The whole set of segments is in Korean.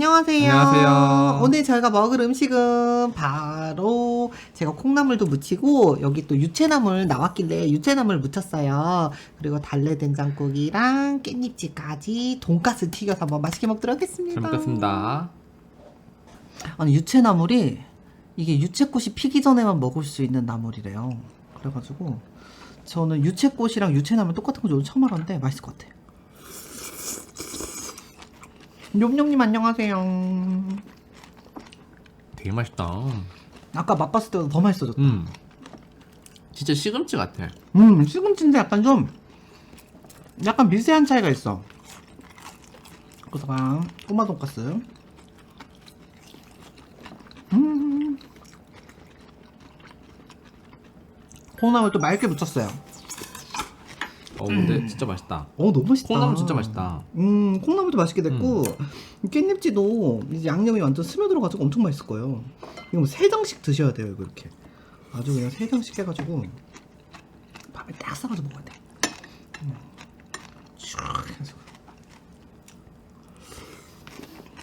안녕하세요. 안녕하세요. 오늘 저희가 먹을 음식은 바로 제가 콩나물도 무치고 여기 또 유채나물 나왔길래 유채나물 무쳤어요. 그리고 달래 된장국이랑 깻잎찌까지 돈가스 튀겨서 한번 맛있게 먹도록 하겠습니다. 잘 먹겠습니다. 아니 유채나물이 이게 유채꽃이 피기 전에만 먹을 수 있는 나물이래요. 그래가지고 저는 유채꽃이랑 유채나물 똑같은 거 오늘 처음 알았는데 맛있을 것 같아. 뇽뇽님 안녕하세요. 되게 맛있다. 아까 맛봤을 때보다 더 맛있어졌다. 음. 진짜 시금치 같아. 음, 시금치인데 약간 좀 약간 미세한 차이가 있어. 그다가 꼬마 돈가스. 음. 콩나물 또 맑게 묻혔어요. 어 근데 진짜 맛있다. 어 너무 맛있다. 콩나물 진짜 맛있다. 음, 콩나물도 맛있게 됐고 깻잎찌도 이제 양념이 완전 스며들어가지고 엄청 맛있을 거예요. 이거 뭐세 장씩 드셔야 돼요, 이거 이렇게. 아주 그냥 세 장씩 해가지고 밥에 딱 싸가지고 먹어야 돼. 음. 촤악 해가지고.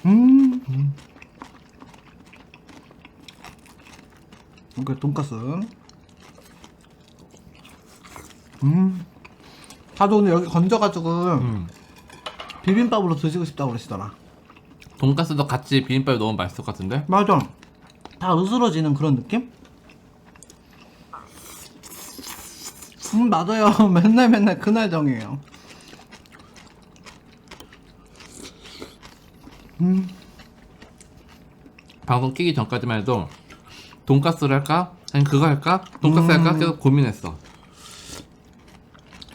음. 음. 이거 돈가스. 음. 다들 오늘 여기 건져가지고 음. 비빔밥으로 드시고 싶다고 그러시더라. 돈가스도 같이 비빔밥에 넣으면 맛있을 것 같은데? 맞아. 다 으스러지는 그런 느낌? 음, 맞아요. 맨날 맨날 그날 정이에요. 음, 방송 끼기 전까지만 해도 돈가스를 할까? 아니 그거 할까? 돈가스 할까? 음. 계속 고민했어.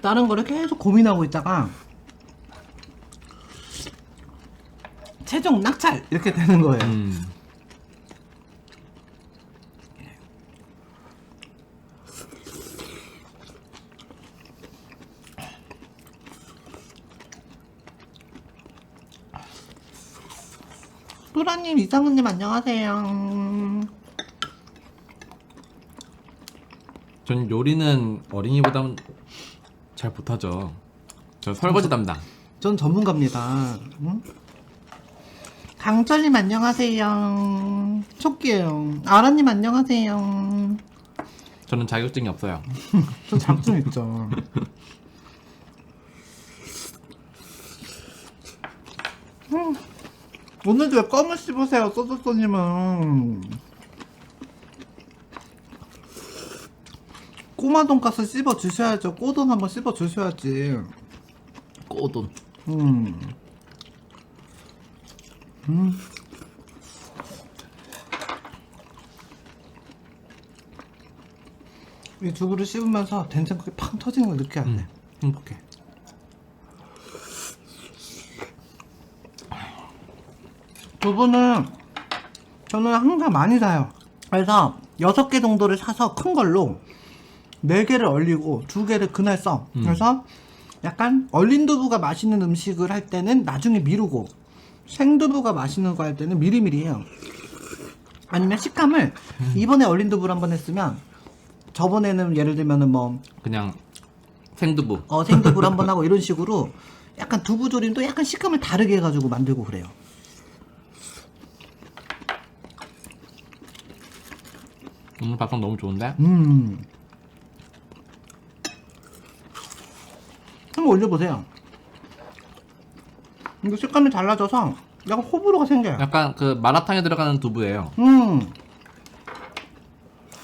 다른 거를 계속 고민하고 있다가 최종 낙찰 이렇게 되는 거예요. 음. 소라님, 이상은님 안녕하세요. 전 요리는 어린이보다는 잘 못하죠. 저 설거지 담당. 전 전문가입니다. 응? 강철님 안녕하세요. 초끼예요. 아라님 안녕하세요. 저는 자격증이 없어요. 저 장점 있죠. 음, 오늘도 왜 껌을 씹으세요, 소소소님은. 꼬마 돈가스 씹어 주셔야죠. 꼬돈 한번 씹어 주셔야지. 꼬돈. 음. 음. 이 두부를 씹으면서 된장국이 팡 터지는 걸 느껴야 돼. 음. 행복해. 두부는 저는 항상 많이 사요. 그래서 여섯 개 정도를 사서 큰 걸로 네 개를 얼리고 두 개를 그날 써. 음. 그래서 약간 얼린 두부가 맛있는 음식을 할 때는 나중에 미루고 생두부가 맛있는 거 할 때는 미리미리 해요. 아니면 식감을 이번에 얼린 두부를 한번 했으면 저번에는 예를 들면은 뭐 그냥 생두부. 어, 생두부를 한번 하고 이런 식으로 약간 두부 조림도 약간 식감을 다르게 해가지고 만들고 그래요. 오늘 밥상 너무 좋은데? 음. 한번 올려보세요. 이거 식감이 달라져서 약간 호불호가 생겨요. 약간 그 마라탕에 들어가는 두부예요. 음.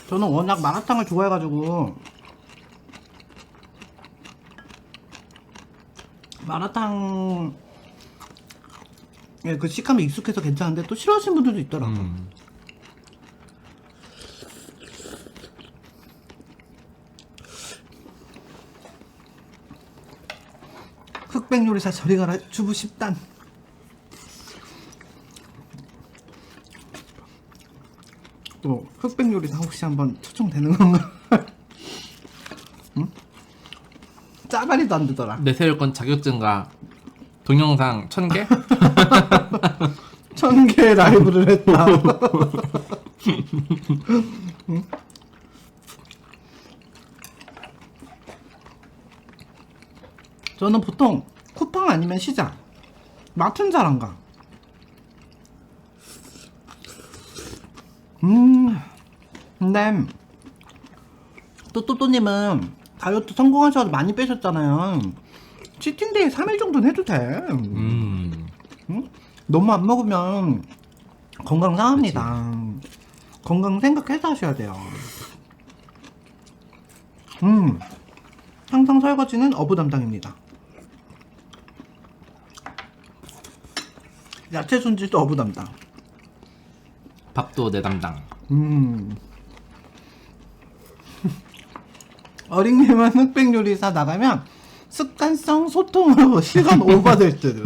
저는 워낙 마라탕을 좋아해가지고 마라탕 그 식감이 익숙해서 괜찮은데 또 싫어하시는 분들도 있더라고. 음. 흑백 요리사 저리 가라 주부 10단 또 흑백 요리사 혹시 한번 초청되는 건가? 응? 짜가리도 안 되더라 내세울 자격증과 동영상 천 개? 천 개의 라이브를 했다 응? 저는 보통 쿠팡 아니면 시장 마트는 잘 안 가. 음. 근데 또또또님은 다이어트 성공하셔서 많이 빼셨잖아요. 치팅데이 3일 정도는 해도 돼. 음. 응? 너무 안 먹으면 건강 상합니다. 건강 생각해서 하셔야 돼요. 음. 항상 설거지는 어부 담당입니다. 야채 손질도 어부 담당. 밥도 내 담당. 음. 어린이만 흑백 요리사 나가면 습관성 소통으로 시간 오버될 듯.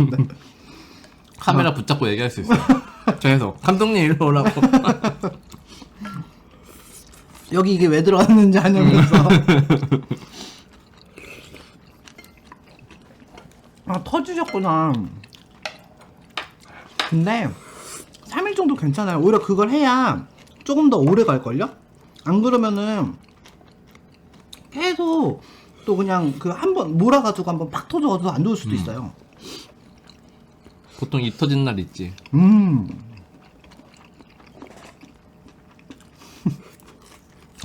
카메라 붙잡고 얘기할 수 있어요. 계속 감독님 일로 오라고. 여기 이게 왜 들어왔는지 아냐면서. 아 터지셨구나. 근데 3일 정도 괜찮아요. 오히려 그걸 해야 조금 더 오래 갈걸요? 안 그러면은 계속 또 그냥 그 한 번 몰아가지고 한번 팍 터져가지고 안 좋을 수도 있어요. 보통 이 터진 날 있지. 음.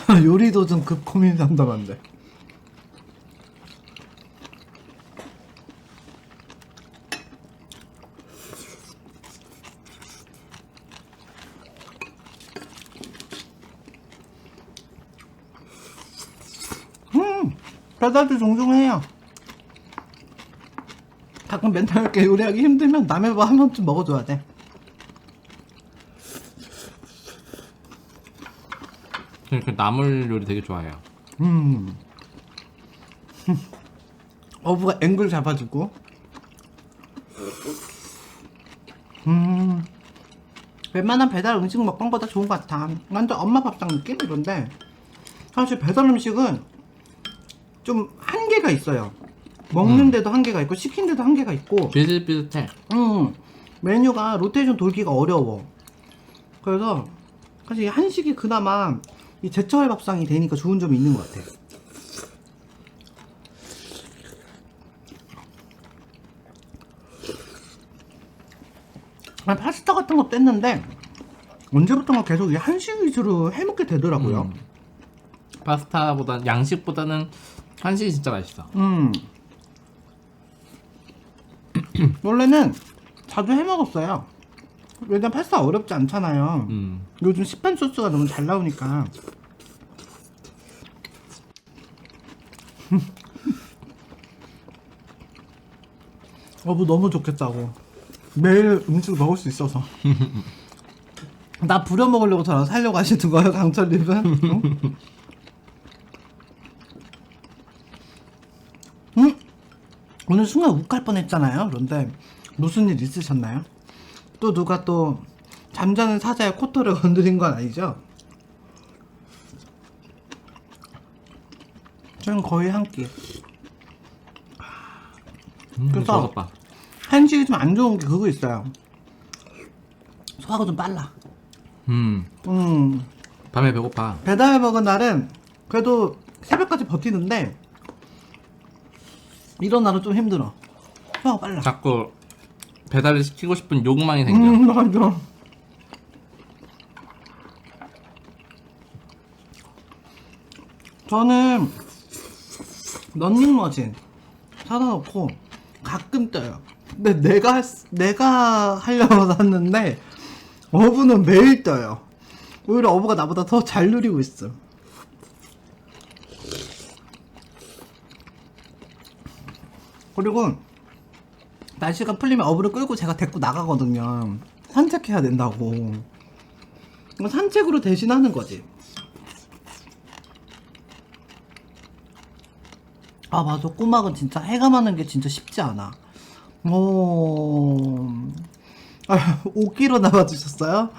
요리도 좀 급 고민 상담한데. 음, 배달도 종종 해요. 가끔 맨날 이렇게 요리하기 힘들면 남의 밥 한 번쯤 먹어줘야 돼. 저는 그 나물 요리 되게 좋아해요. 음. 어부가 앵글 잡아주고. 음. 웬만한 배달 음식 먹방보다 좋은 것 같아. 완전 엄마 밥상 느낌? 이런데. 사실 배달 음식은 좀 한계가 있어요. 먹는데도 한계가 있고, 시킨데도 한계가 있고. 비슷비슷해. 음, 메뉴가 로테이션 돌기가 어려워. 그래서 사실 이 한식이 그나마 이 제철 밥상이 되니까 좋은 점이 있는 것 같아. 아니, 파스타 같은 것도 했는데 언제부턴가 계속 이 한식 위주로 해먹게 되더라고요. 음. 파스타보다 양식보다는 한식이 진짜 맛있어. 음. 원래는 자주 해 먹었어요. 왜냐면 파스타 어렵지 않잖아요. 음. 요즘 시판 소스가 너무 잘 나오니까. 어부 너무 좋겠다고. 매일 음식 먹을 수 있어서. 나 부려 먹으려고 저랑 살려고 하시는 거예요, 강철님은? 응? 오늘 순간 욱할 뻔했잖아요. 그런데 무슨 일 있으셨나요? 또 누가 또 잠자는 사자의 코털을 건드린 건 아니죠? 저는 거의 한 끼. 음, 그래서- 버섯밥. 한식이 좀 안 좋은 게 그거 있어요. 소화가 좀 빨라. 음. 음, 밤에 배고파. 배달 먹은 날은 그래도 새벽까지 버티는데 이런 날은 좀 힘들어. 소화가 빨라. 자꾸 배달을 시키고 싶은 욕망이 생겨. 음, 맞아. 저는 런닝머신 사다 놓고 가끔 떠요. 근데 내가 했- 내가 하려고 샀는데 어부는 매일 떠요. 오히려 어부가 나보다 더 잘 누리고 있어. 그리고 날씨가 풀리면 어부를 끌고 제가 데리고 나가거든요. 산책해야 된다고. 산책으로 대신하는 거지. 아 맞아 꼬막은 진짜 해가 많은 게 진짜 쉽지 않아. 오, 아 5kg 남아주셨어요?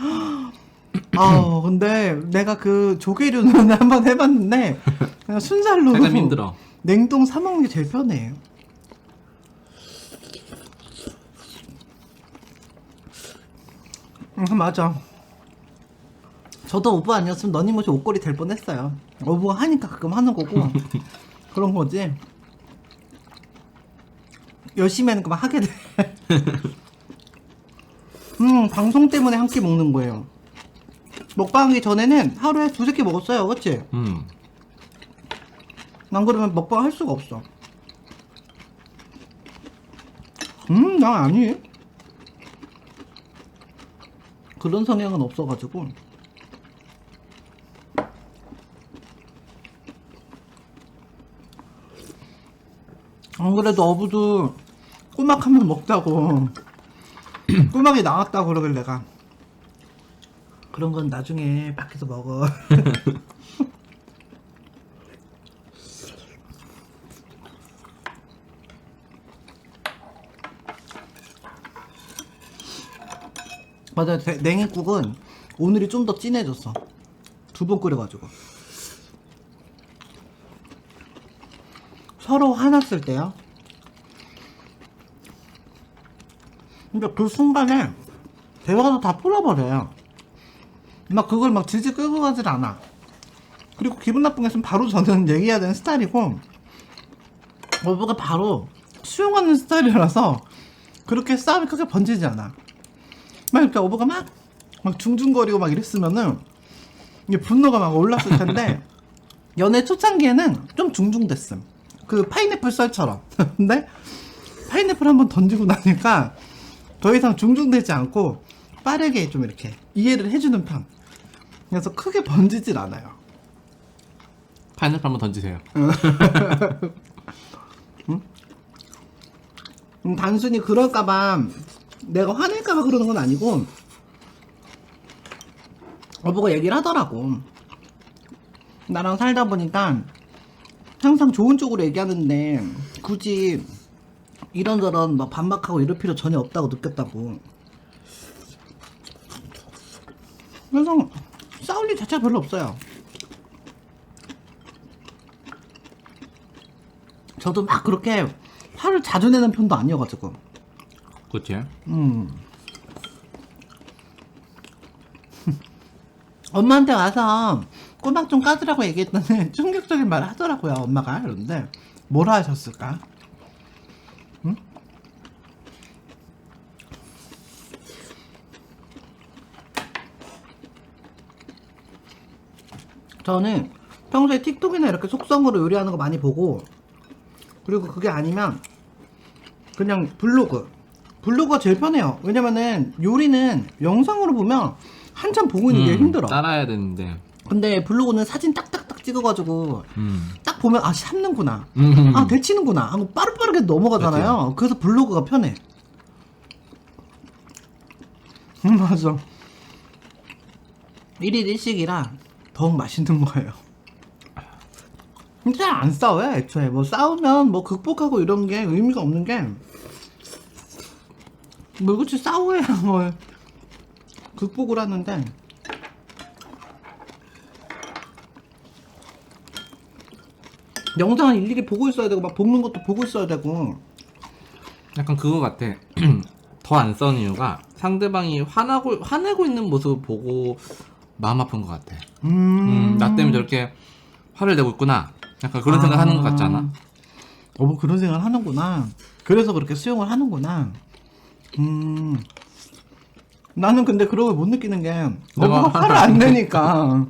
아 근데 내가 그 조개류는 한번 해봤는데 그냥 순살로 살짝 힘들어. 냉동 사 먹는 게 제일 편해. 음, 맞아. 저도 오브 아니었으면 너님옷이 옷걸이 될 뻔했어요. 오브가 하니까 가끔 하는 거고 그런 거지. 열심히 하는 거만 하게 돼. 음 방송 때문에 한 끼 먹는 거예요. 먹방하기 전에는 하루에 두세 끼 먹었어요 그치? 음. 안 그러면 먹방 할 수가 없어 음, 나 아니 그런 성향은 없어가지고. 안 그래도 어부도 꼬막 한번 먹자고. 꼬막이 나왔다고 그러길 내가. 그런 건 나중에 밖에서 먹어 맞아 대- 냉이국은 오늘이 좀 더 진해졌어. 두 번 끓여가지고. 서로 화났을 때요. 근데 그 순간에 대화도 다 풀어버려요. 막 그걸 막 질질 끌고 가질 않아. 그리고 기분 나쁜 게 있으면 바로 저는 얘기해야 되는 스타일이고 어부가 바로 수용하는 스타일이라서 그렇게 싸움이 크게 번지지 않아 막 이렇게 어부가 막, 막 중중거리고 막 이랬으면은 이게 분노가 막 올랐을 텐데 연애 초창기에는 좀 중중됐음. 그 파인애플 썰처럼. 근데 파인애플 한번 던지고 나니까 더 이상 중중되지 않고 빠르게 좀 이렇게 이해를 해주는 편. 그래서 크게 번지질 않아요. 파인애플 한번 던지세요. 음, 단순히 그럴까봐 내가 화낼까봐 그러는 건 아니고 어부가 얘기를 하더라고. 나랑 살다 보니까 항상 좋은 쪽으로 얘기하는데 굳이 이런저런 막 반박하고 이럴 필요 전혀 없다고 느꼈다고. 그래서 싸울 일 자체가 별로 없어요. 저도 막 그렇게 화를 자주 내는 편도 아니어가지고 그치? 음. 엄마한테 와서 꼬막 좀 까주라고 얘기했더니 충격적인 말을 하더라고요 엄마가 그런데 뭐라 하셨을까? 응? 저는 평소에 틱톡이나 이렇게 속성으로 요리하는 거 많이 보고 그리고 그게 아니면 그냥 블로그 블로그가 제일 편해요. 왜냐면은 요리는 영상으로 보면 한참 보고 있는 게 음, 힘들어. 따라야 되는데. 근데 블로그는 사진 딱딱딱 찍어가지고 음. 딱 보면 아 삶는구나. 음. 아 데치는구나. 하고 빠르빠르게 넘어가잖아요. 그래서 블로그가 편해. 음 맞아. 1일 1식이라 더욱 맛있는 거예요. 진짜 안 싸워요 애초에. 뭐 싸우면 뭐 극복하고 이런 게 의미가 없는 게 뭐 그치 싸워야 뭐 극복을 하는데 영상을 일일이 보고 있어야 되고 막 볶는 것도 보고 있어야 되고 약간 그거 같아. 더안 싸우는 이유가 상대방이 화나고 화내고 있는 모습을 보고 마음 아픈 것 같아. 음, 음, 나 때문에 저렇게 화를 내고 있구나. 약간 그런 생각 하는 것 같지 않아? 어, 뭐 그런 생각을 하는구나. 그래서 그렇게 수용을 하는구나. 음. 나는 근데 그런 걸못 느끼는 게, 어부가 내가 화를 안 내니까.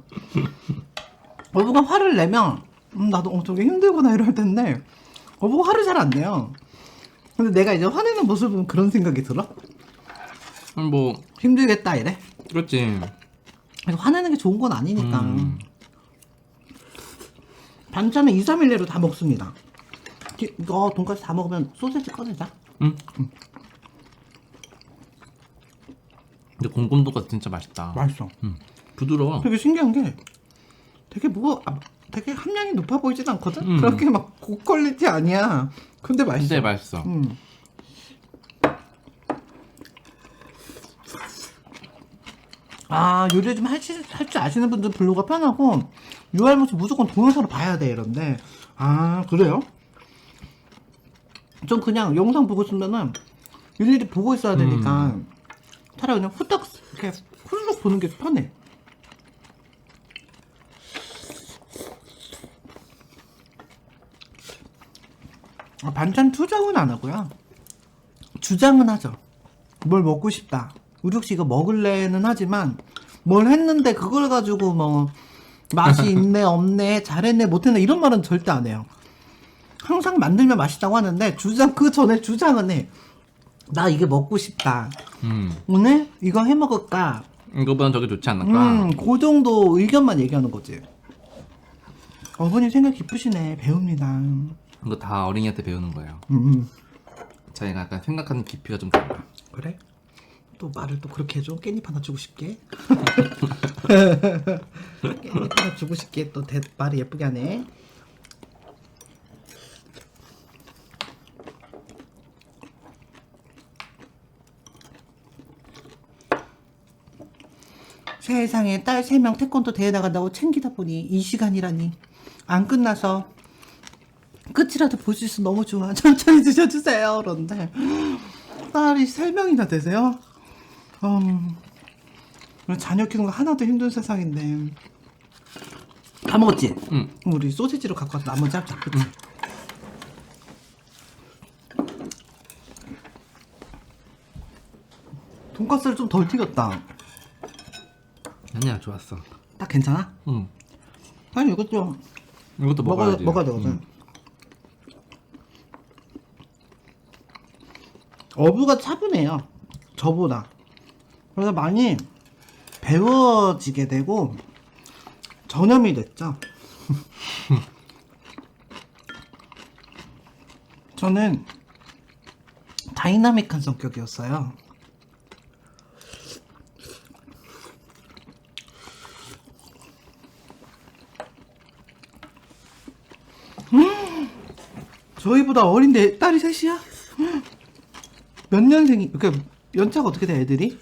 어부가 화를 내면, 음, 나도 어, 저게 힘들구나 이럴 텐데, 어부가 화를 잘 안 내요. 근데 내가 이제 화내는 보면 그런 생각이 들어? 음, 뭐 힘들겠다, 이래. 그렇지. 그래서 화내는 게 좋은 건 아니니까. 음. 반찬은 2, 3일 내로 다 먹습니다. 기- 이거 돈까스 다 먹으면 소세지 꺼내자. 응. 근데 공금도가 진짜 맛있다. 맛있어. 음. 부드러워. 되게 신기한 게 되게 뭐 아, 되게 함량이 높아 보이진 않거든. 음. 그렇게 막 고퀄리티 아니야. 근데 맛있어. 진짜 맛있어. 음. 아 요리 좀 할 줄 아시는 분들 블로그가 편하고 유알못이 무조건 동영상으로 봐야 돼 이런데 아 그래요? 좀 그냥 영상 보고 있으면은 일일이 보고 있어야 되니까 차라리 그냥 후딱 이렇게 훌룩 보는 게 편해. 아, 반찬 투정은 안 하고요. 주장은 하죠. 뭘 먹고 싶다. 우juk 씨 이거 먹을래는 하지만 뭘 했는데 그걸 가지고 뭐 맛이 있네 없네 잘했네 못했네 이런 말은 절대 안 해요. 항상 만들면 맛있다고 하는데 주장 그 전에 주장은 해. 나 이게 먹고 싶다. 음. 오늘 이거 해 먹을까? 이거보단 저게 좋지 않을까? 음, 그 정도 의견만 얘기하는 거지. 어머님 생각 깊으시네. 배웁니다. 이거 다 어린이한테 배우는 거예요. 음, 자기가 약간 생각하는 깊이가 좀 달라. 그래? 또 말을 또 그렇게 해줘? 깻잎 하나 주고 싶게? 깻잎 하나 주고 싶게 또 대, 말을 예쁘게 하네. 세상에 딸세명 태권도 대회 나간다고 챙기다 보니 이 시간이라니. 안 끝나서 끝이라도 볼 수 있어 너무 좋아. 천천히 드셔주세요. 그런데. 딸이 세 명이나 되세요? 음, 자녀 키우는 거 하나도 힘든 세상인데. 다 먹었지? 응. 우리 소시지로 갖고 와서 나머지 합자. 그치? 돈가스를 좀 덜 튀겼다 아니야 좋았어. 딱 괜찮아? 응. 아니 이것 좀 이것도 먹어야, 먹어야지. 먹어야 되거든. 응. 어부가 차분해요. 저보다. 그래서 많이 배워지게 되고 전염이 됐죠. 저는 다이나믹한 성격이었어요. 저희보다 어린 내 딸이 셋이야? 몇 년생이, 그러니까 연차가 어떻게 돼, 애들이?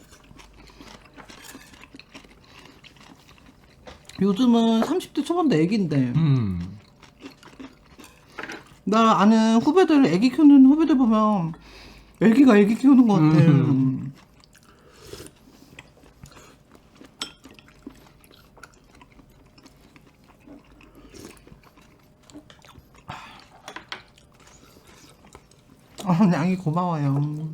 요즘은 30대 초반대 애기인데, 음. 나 아는 후배들, 애기 키우는 후배들 보면, 애기가 애기 키우는 것 같아. 음. 아, 양이 고마워요.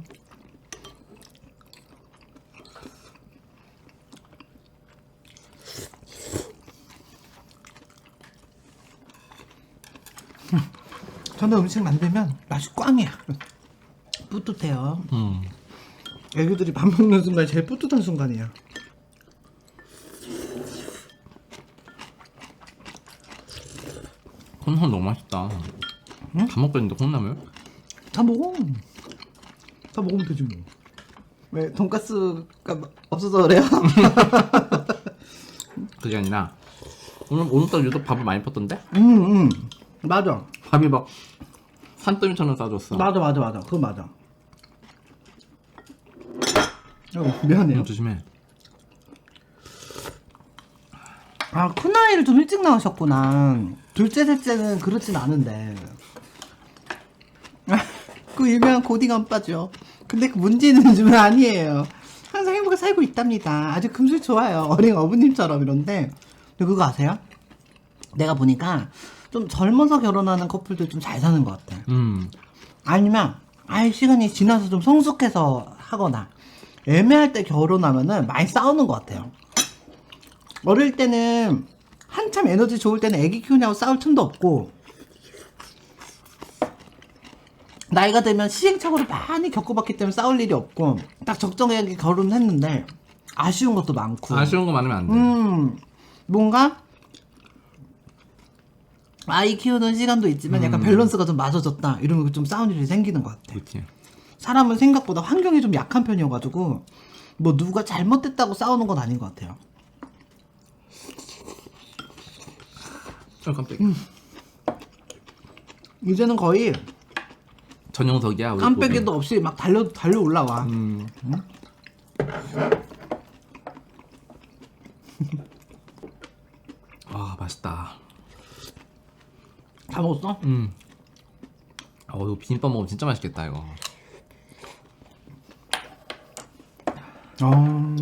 저는 음식 만들면 맛이 꽝이야. 뿌듯해요. 음. 애기들이 밥 먹는 순간 제일 뿌듯한 순간이야. 콩나물 너무 맛있다. 다 먹고 있는데 콩나물? 다 먹어. 다 먹으면 되지 뭐. 왜 돈가스가 없어서 그래요? 그게 아니라 오늘 오늘따라 유독 밥을 많이 뻗던데? 음, 음. 맞아. 밥이 막 산더미처럼 싸줬어. 맞아, 맞아, 맞아. 그거 맞아. 어, 미안해요. 음, 조심해. 아, 큰아이를 좀 일찍 낳으셨구나. 둘째, 셋째는 그렇진 않은데. 그 유명한 고딩 안빠죠. 근데 그 문제는 요즘은 아니에요. 항상 행복하게 살고 있답니다. 아주 금슬 좋아요. 어린 어부님처럼 이런데. 근데 그거 아세요? 내가 보니까 좀 젊어서 결혼하는 커플들 좀 잘 사는 것 같아. 음. 아니면 아예 시간이 지나서 좀 성숙해서 하거나 애매할 때 결혼하면은 많이 싸우는 것 같아요. 어릴 때는 한참 에너지 좋을 때는 애기 키우냐고 싸울 틈도 없고 나이가 들면 시행착오를 많이 겪어봤기 때문에 싸울 일이 없고 딱 적정하게 결혼했는데 아쉬운 것도 많고 아쉬운 거 많으면 안 돼. 음 뭔가 아이 키우는 시간도 있지만 약간 음. 밸런스가 좀 맞아졌다 이러면 좀 싸우는 일이 생기는 것 같아 그렇지. 사람은 생각보다 환경이 좀 약한 편이어가지고 뭐 누가 잘못됐다고 싸우는 건 아닌 것 같아요 어, 깜짝이야. 이제는 거의 전용석이야. 우리 깜빼기도 없이 막 달려 달려 올라와 고기. 음. 아 맛있다. 다 먹었어? 음. 어 이거 비빔밥 먹으면 진짜 맛있겠다 이거. 어...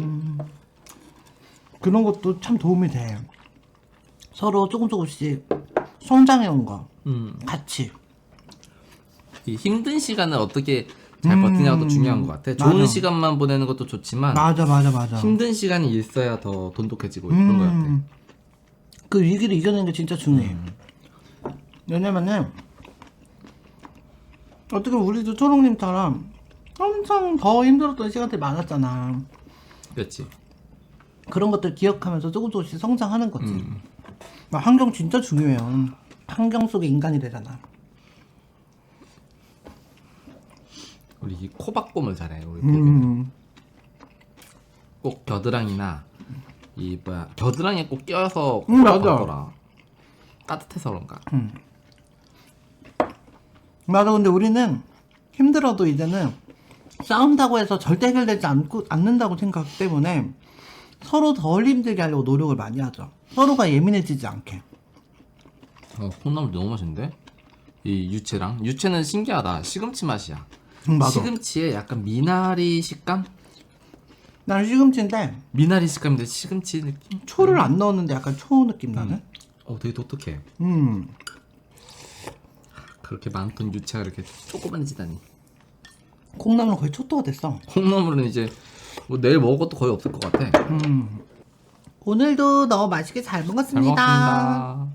그런 것도 참 도움이 돼 서로 조금 조금씩 성장해 온 거 음. 같이 이 힘든 시간을 어떻게 잘 음. 버티냐가 더 중요한 것 같아. 좋은 맞아. 시간만 보내는 것도 좋지만 맞아 맞아 맞아. 힘든 시간이 있어야 더 돈독해지고 그런 것 같아. 음. 그 위기를 이겨내는 게 진짜 중요해. 왜냐면은 어떻게 우리도 초롱님처럼 엄청 더 힘들었던 시간들이 많았잖아. 그렇지. 그런 것들 기억하면서 조금 조금씩 성장하는 거지. 음. 아, 환경 진짜 중요해요. 환경 속의 인간이 되잖아. 우리 이 코박봄을 잘해. 우리 되게. 음. 꼭 겨드랑이나 이 뭐야 겨드랑이에 꼭 껴서 음, 맞아. 박더라. 따뜻해서 그런가. 맞아. 근데 우리는 힘들어도 이제는 싸운다고 해서 절대 해결되지 않고, 않는다고 생각 때문에 서로 덜 힘들게 하려고 노력을 많이 하죠. 서로가 예민해지지 않게. 어, 콩나물 너무 맛있는데? 이 유채랑 유채는 신기하다. 시금치 맛이야. 음, 맞아. 시금치에 약간 미나리 식감? 나는 시금치인데 미나리 식감인데 시금치 느낌? 초를 안 넣었는데 약간 초 느낌 나는? 어, 되게 독특해. 음. 그렇게 많던 유채가 이렇게 조그만해지다니. 콩나물은 거의 초토가 됐어. 콩나물은 이제 뭐 내일 먹을 것도 거의 없을 것 같아. 음. 오늘도 너무 맛있게 잘잘 먹었습니다. 먹었습니다.